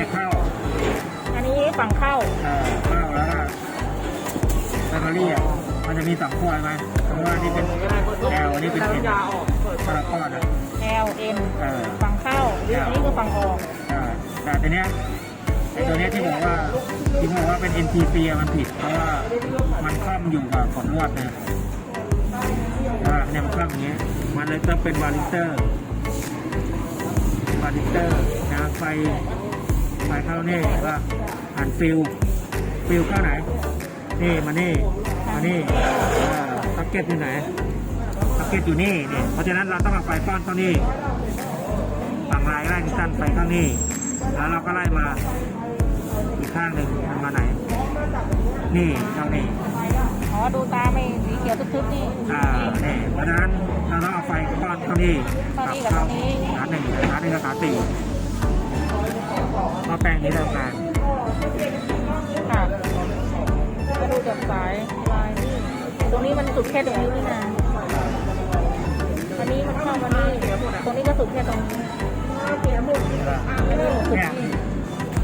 จะเข้าอันนี้ฝั่งเข้าเอ่อเข้าแล้วก็แบตเตอรี่อะมันจะมีสองขั้วไหมสมมติว่านี่เป็น L อันนี้เป็น N พาราก้อนอะ L M เออ ฝั่งเข้าอันนี้คือฝั่งออกใช่แต่ตัวเนี้ยไอ้ตัวเนี้ยที่บอกว่าที่บอกว่าเป็น NTP อะมันผิด เพราะว่ามันคล่อมอยู่กับขดลวดนะว่าเนี่ยมันคล่อมอย่างเงี้ยมันเลยต้องเป็นวาลิเตอร์วาลิเตอร์นะไฟ ไฟเข้านี่ว่าหันฟิลฟิลเข้าไหน นี่มานี่มานี่สักเก็ตอยู่ไหนสักเก็ตอยู่นี่เนี่ยเพราะฉะนั้นเราต้องเอาไฟป้อนเข้านี่ฝั่งลายไล่ที่ตั้นไปเข้านี้แล้วเราก็ไล่มาอีกข้างหนึ่งมันมาไหน นี่เท่านี้อ๋อดูตาไม่สีเขียวทึบๆนี่อ่านี่เพราะฉะนั้นเราต้องเอาไฟก้อนเท่านี้เท่านี้กับเท่านี้ขาหนึ่งขาหนึ่งกับขาสี่ มาแปลงนี้ทำงานค่ะมาดูจากสายลายนี่ตรงนี้มันสุดแค่ตรงนี้นี่นะอันนี้มันเข้ามานี่ตรงนี้ก็สุดแค่ตรงนี้ไม่ได้สุดเนี่ยที่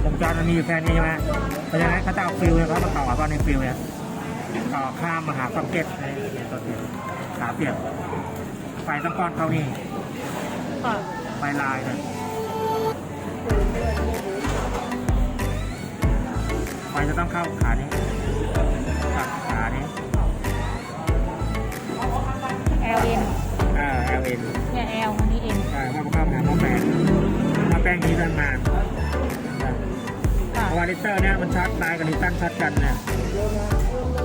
วงจรมันมีอยู่แค่นี้ใช่ไหมเพราะฉะนั้นเขาจะเอาฟิลเนี่ยเขามาต่อก้อนในฟิลเนี่ยต่อข้ามมาหาซ็อกเก็ตในตัวเดียวขาเปรียบไฟต้องก้อนเข้านี่ค่ะไฟลายเนี่ย ไฟจะต้องเข้าขานี้ขาขานี้ L N อ่า L N เนี่ย L อันนี้ N อ่าเข้าเข้าหาหม้อแปลงหม้อแปลงนี้นานนานค่ะเพราะว่าลิตเตอร์เนี่ยมันช็อตลายกับลิตตันช็อตกันเนี่ย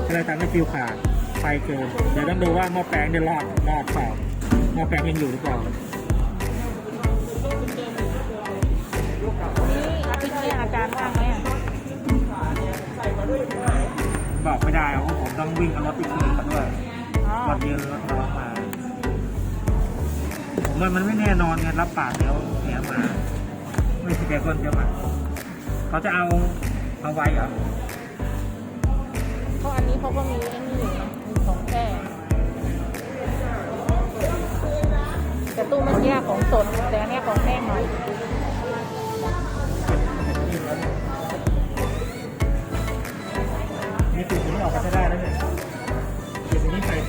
ก็เลยทำให้ฟิวขาดไฟเกินเดี๋ยวต้องดูว่าหม้อแปลงเนี่ยรอดรอดเปล่าหม้อแปลงยังอยู่หรือเปล่า บอกไม่ได้เพราะผมต้องวิ่งเอารถไปคืนเขาด้วยอ๋อรถเยอะรถน้องมา ผมว่ามันไม่แน่นอนไงรับปากเดี๋ยวเสียหมา ไม่ใช่แกคนเดียวมาเขาจะเอาเอาไว้เหรอเพราะอันนี้เขาก็มีไอ้นี่อยู่นะมีของแท้แต่ตู้เมื่อกี้ของสดแต่อันเนี้ยของแห้งหน่อย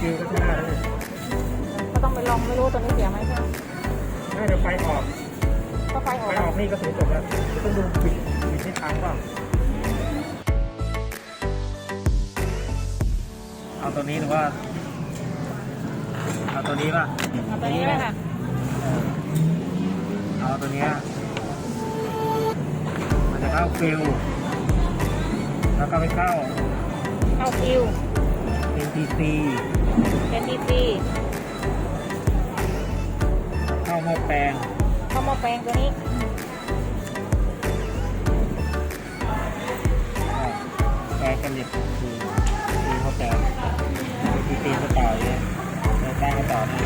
นี้ใส่ฟิวก็ใช้ได้แล้วเนี่ยก็ต้องไปลองไม่รู้ตัวนี้เสียไหมใช่ไหมน่าจะไฟออกก็ไฟออไฟกออกนี่ก็ถือจบแล้วต้องดูบิดบิดที่ค้างเปล่าเอาตัวนี้หรือว่าเอาตัวนี้ป่ะเอาตัวนี้เลยค่ะเอาตัวเนี้ยมันจะเข้าฟิลแล้วก็ไปเข้า เข้าคิว NTC เป็นดีซีเข้าหม้อแปลงเข้ามาแปลงตัวนี้แปลงกันเด็ดทีทีเขาแปลงทีตีก็ต่อเลยแล้วตั้งก็ต่อนี่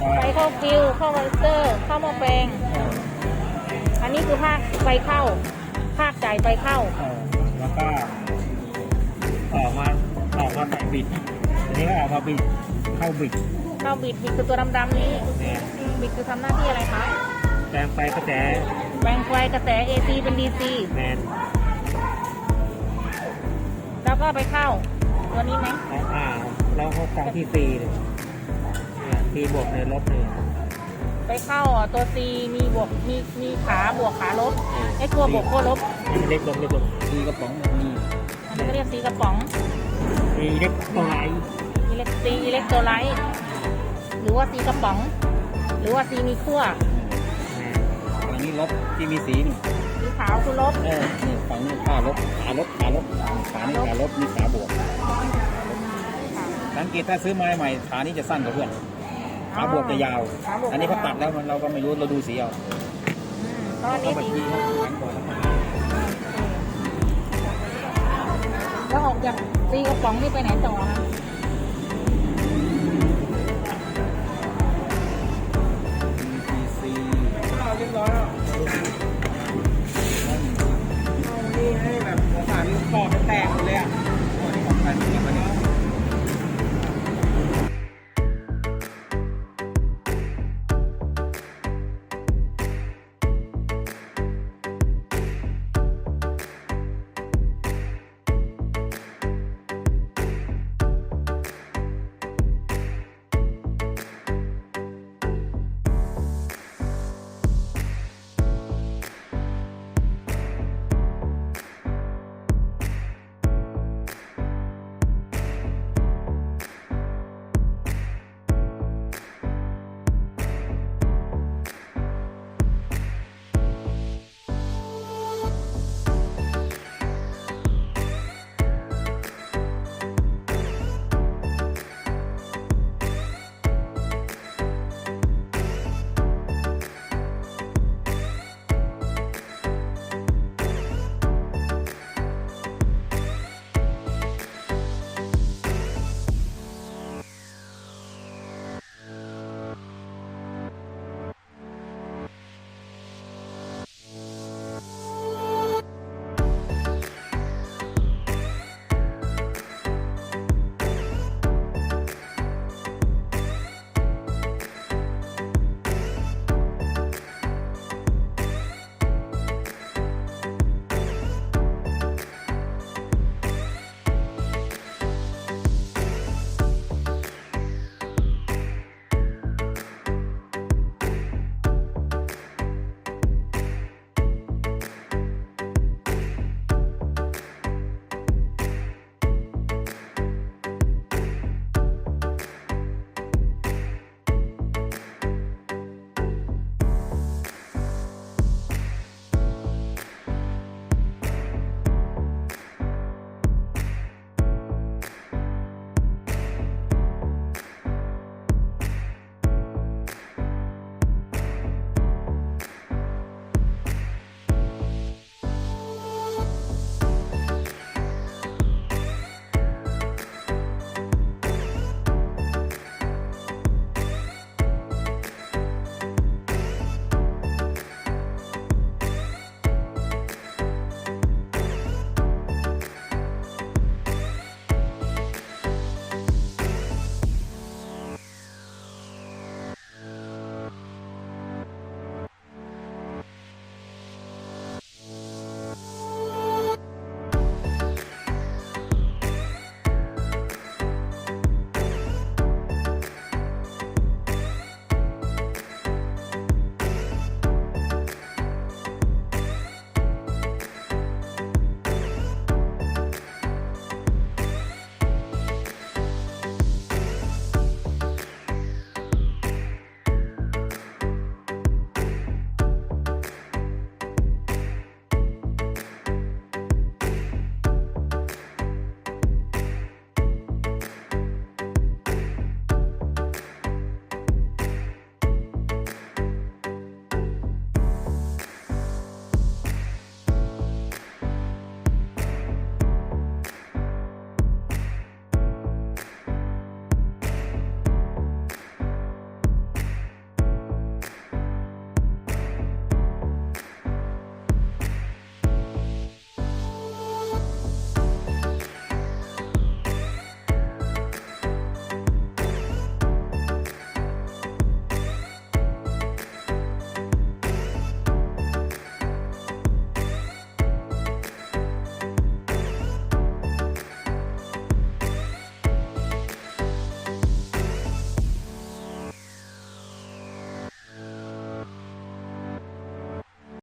ก็ไฟเข้าคิวเข้าไวเซอร์ เข้ามาแปลงเอออันนี้คือภาคไฟเข้า ภาคจ่ายไฟเข้าเออแล้วก็ออกมาออก มาใส่บิดอันนี้ก็ออกมาบิดเข้าบิดเข้าบิดบิดคือตัวดำๆนี้ เนี่ยบิดคือทำหน้าที่อะไรคะแปลงไฟกระแสแปลงไฟกระแส AC เป็น DC แมนแล้วก็ไปเข้า ตัวนี้ไหมอ่าเราเขาฟังที่ซีเลยเนี่ยซีบวกในลบเนี่ยไปเข้าอะตัว C มีบวกมีมีขาบวกขาลบไอ้ตัวบวกขั้วลบ เล็กลงเล็กลงซีกระป๋องมันมีอันนี้ก็เรียก C กระป๋อง ซีเล็กตัวไหนอิเล็ก C อิเล็กโทรไลท์หรือว่า C กระป๋อง หรือว่า C มีขั้วฝั่งนี้ลบที่มีสีนี่สีขาวคือลบเออนี่ฝั่งนี้ขาลบขาลบขาลบขานี่ขาลบนี่ขาบวกค่ะสังเกตถ้าซื้อไม้ใหม่ขานี้จะสั้นกว่าเพื่อนขาบวกจะยาวขาบวกอันนี้เขาตัดแล้วมันเราก็ไม่รู้เราดูสีเอาอืมตอนเขานี้บัญสี แล้วออกจาก C กระป๋องนี่ไปไหนต่อคะ